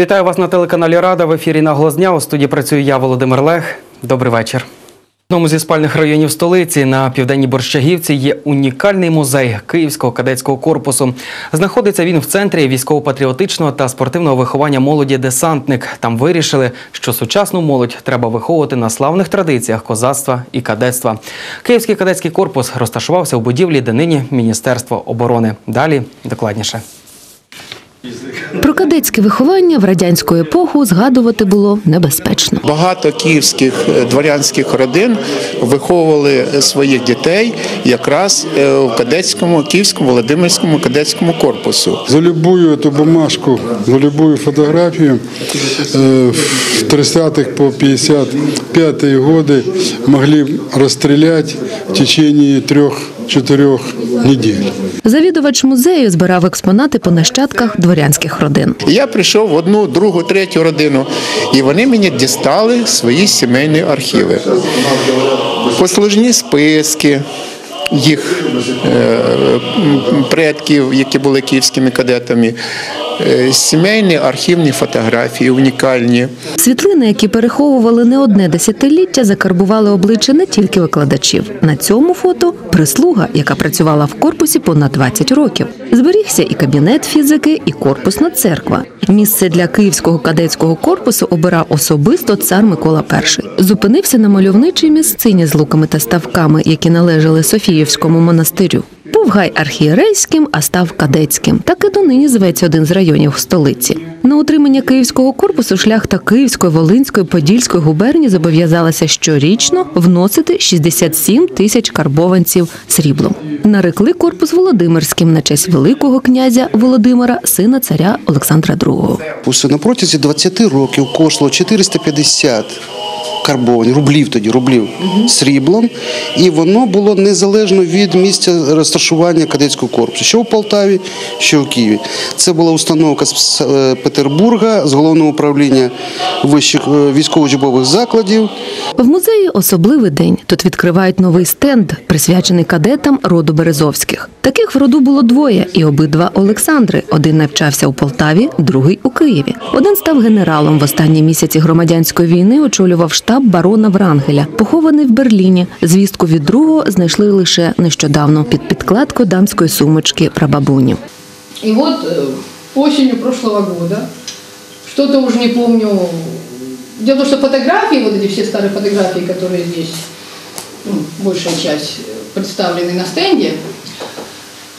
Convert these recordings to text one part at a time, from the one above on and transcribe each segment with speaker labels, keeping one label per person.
Speaker 1: Вітаю вас на телеканалі Рада. В ефірі «Наголос дня». У студії працюю я, Володимир Лех. Добрий вечір. В одному зі спальних районів столиці на південній Борщагівці є унікальний музей Київського кадетського корпусу. Знаходиться він в центрі військово-патріотичного та спортивного виховання молоді десантник. Там вирішили, що сучасну молодь треба виховувати на славних традиціях козацтва і кадетства. Київський кадетський корпус розташувався у будівлі, де нині Міністерство оборони. Далі докладніше.
Speaker 2: Про кадетське виховання в радянську епоху згадувати було небезпечно.
Speaker 3: Багато київських е, дворянських родин виховували своїх дітей якраз е, в кадетському київському Володимирському кадетському корпусу.
Speaker 4: За любую эту бумажку, за любую фотографию э, в 30-х по 55-е годы могли расстрелять в течение трех-четырех недель.
Speaker 2: Завідувач музею збирав експонати по нащадках дворянських родин.
Speaker 3: Я прийшов в одну, другу, третю родину, і вони мені дістали свої сімейні архіви. Послужні списки їх е, предків, які були київськими кадетами, сімейні архівні фотографії унікальні.
Speaker 2: Світлини, які переховували не одне десятиліття, закарбували обличчя не тільки викладачів. На цьому фото прислуга, яка працювала в корпусі понад 20 років. Зберігся і кабінет фізики, і корпусна церква. Місце для київського кадетського корпусу обирав особисто цар Микола І. Зупинився на мальовничій місцині з луками та ставками, які належали Софіївському монастирю. Був гай архієрейським, а став кадетським. Так і донині зветься один з районів столиці. На утримання київського корпусу шляхта Київської, Волинської, Подільської губернії зобов'язалася щорічно вносити 67 тисяч карбованців сріблом. Нарекли корпус Володимирським на честь великого князя Володимира, сина царя Олександра II.
Speaker 5: На протязі 20 років коштувало 450 карбовані, рублів тоді, рублів сріблом, і воно було незалежно від місця розташування кадетського корпусу, що в Полтаві, що в Києві. Це була установка з е, Петербурга, з головного управління вищих е, військово-учбових закладів.
Speaker 2: В музеї особливий день. Тут відкривають новий стенд, присвячений кадетам роду Березовських. Таких в роду було двоє, і обидва Олександри. Один навчався у Полтаві, другий у Києві. Один став генералом в останні місяці громадянської війни. Очолював штаб барона Врангеля, похований в Берліні. Звістку від другого знайшли лише нещодавно під підкладкою дамської сумочки прабабуні.
Speaker 6: И вот э, осенью прошлого года, что-то уже не помню, дело в том, что фотографии, вот эти все старые фотографии, которые здесь, ну, большая часть э, представлены на стенде,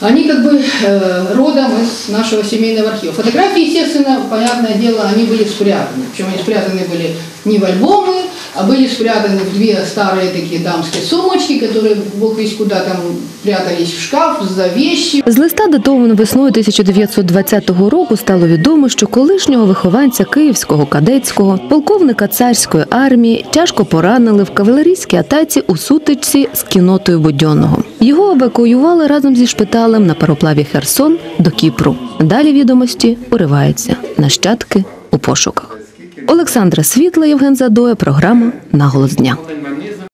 Speaker 6: они как бы э, родом из нашего семейного архива. Фотографии, естественно, понятное дело, они были спрятаны. Причем они спрятаны были не в альбомы, а были спрятаны в две старые такие дамские сумочки, которые бог весь куда там прятались в шкаф за вещи.
Speaker 2: З листа, датованого весною 1920 року, стало відомо, що колишнього вихованця київського кадетського полковника царської армії тяжко поранили в кавалерійській атаці у сутичці з кінотою Будьонного. Його евакуювали разом зі шпиталем на пароплаві Херсон до Кіпру. Далі відомості уриваються нащадки у пошуках. Олександра Світла, Євген Задоя, програма Наголос дня.